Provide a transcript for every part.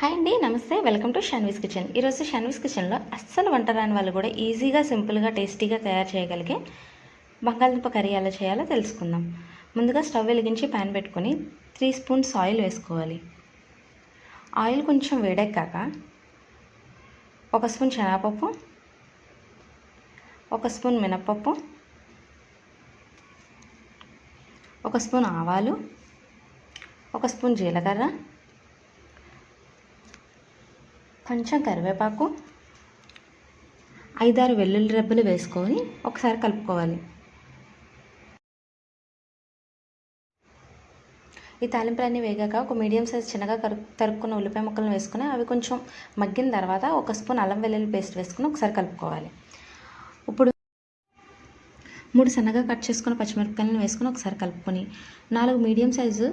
Hi అండి నమస్తే. Welcome to Shanvi's kitchen. ఈరోజు షాన్వీస్ కిచెన్లో అస్సలు వంట రాని వాళ్ళు కూడా ఈజీగా సింపుల్గా టేస్టీగా తయారు చేయగలిగే బంగాళదుంప కర్రీ ఎలా చేయాలో తెలుసుకుందాం. ముందుగా స్టవ్ వెలిగించి ప్యాన్ పెట్టుకొని త్రీ స్పూన్స్ ఆయిల్ వేసుకోవాలి. ఆయిల్ కొంచెం వేడెక్కాక ఒక స్పూన్ శనగపప్పు ఒక స్పూన్ మినప్పప్పు ఒక స్పూన్ ఆవాలు ఒక స్పూన్ జీలకర్ర కొంచెం కరివేపాకు ఐదారు వెల్లుల్లి రెబ్బలు వేసుకొని ఒకసారి కలుపుకోవాలి. ఈ తాలింపులన్నీ వేగాక ఒక మీడియం సైజ్ చిన్నగా కరు తరుక్కున్న ఉల్లిపాయ ముక్కలను వేసుకుని అవి కొంచెం మగ్గిన తర్వాత ఒక స్పూన్ అల్లం వెల్లుల్లి పేస్ట్ వేసుకుని ఒకసారి కలుపుకోవాలి. ఇప్పుడు మూడు సన్నగా కట్ చేసుకున్న పచ్చిమిరపకాయలను వేసుకుని ఒకసారి కలుపుకొని నాలుగు మీడియం సైజు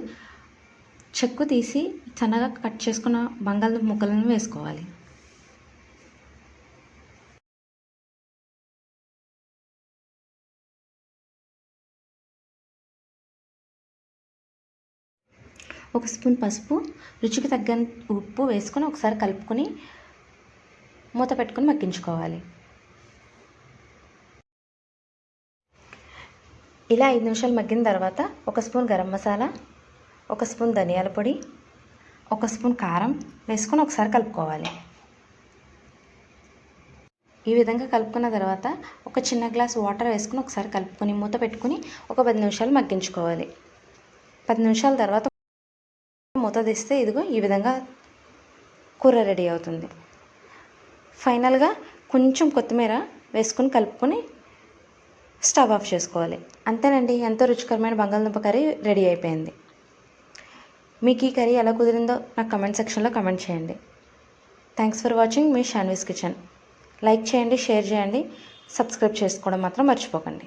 చెక్కు తీసి సన్నగా కట్ చేసుకున్న బంగాళదుంప ముక్కలను వేసుకోవాలి. ఒక స్పూన్ పసుపు రుచికి తగ్గంత ఉప్పు వేసుకొని ఒకసారి కలుపుకొని మూత పెట్టుకొని మగ్గించుకోవాలి. ఇలా ఐదు నిమిషాలు మగ్గిన తర్వాత ఒక స్పూన్ గరం మసాలా ఒక స్పూన్ ధనియాల పొడి ఒక స్పూన్ కారం వేసుకొని ఒకసారి కలుపుకోవాలి. ఈ విధంగా కలుపుకున్న తర్వాత ఒక చిన్న గ్లాస్ వాటర్ వేసుకుని ఒకసారి కలుపుకొని మూత పెట్టుకుని ఒక పది నిమిషాలు మగ్గించుకోవాలి. పది నిమిషాల తర్వాత మూత తీస్తే ఇదిగో ఈ విధంగా కూర రెడీ అవుతుంది. ఫైనల్గా కొంచెం కొత్తిమీర వేసుకొని కలుపుకొని స్టవ్ ఆఫ్ చేసుకోవాలి. అంతేనండి ఎంతో రుచికరమైన బంగాళదుంప కర్రీ రెడీ అయిపోయింది. మీకు ఈ కర్రీ ఎలా కుదిరిందో నాకు కమెంట్ సెక్షన్లో కమెంట్ చేయండి. థ్యాంక్స్ ఫర్ వాచింగ్ మీ షాన్వీస్ కిచెన్. లైక్ చేయండి షేర్ చేయండి. సబ్స్క్రైబ్ చేసుకోవడం మాత్రం మర్చిపోకండి.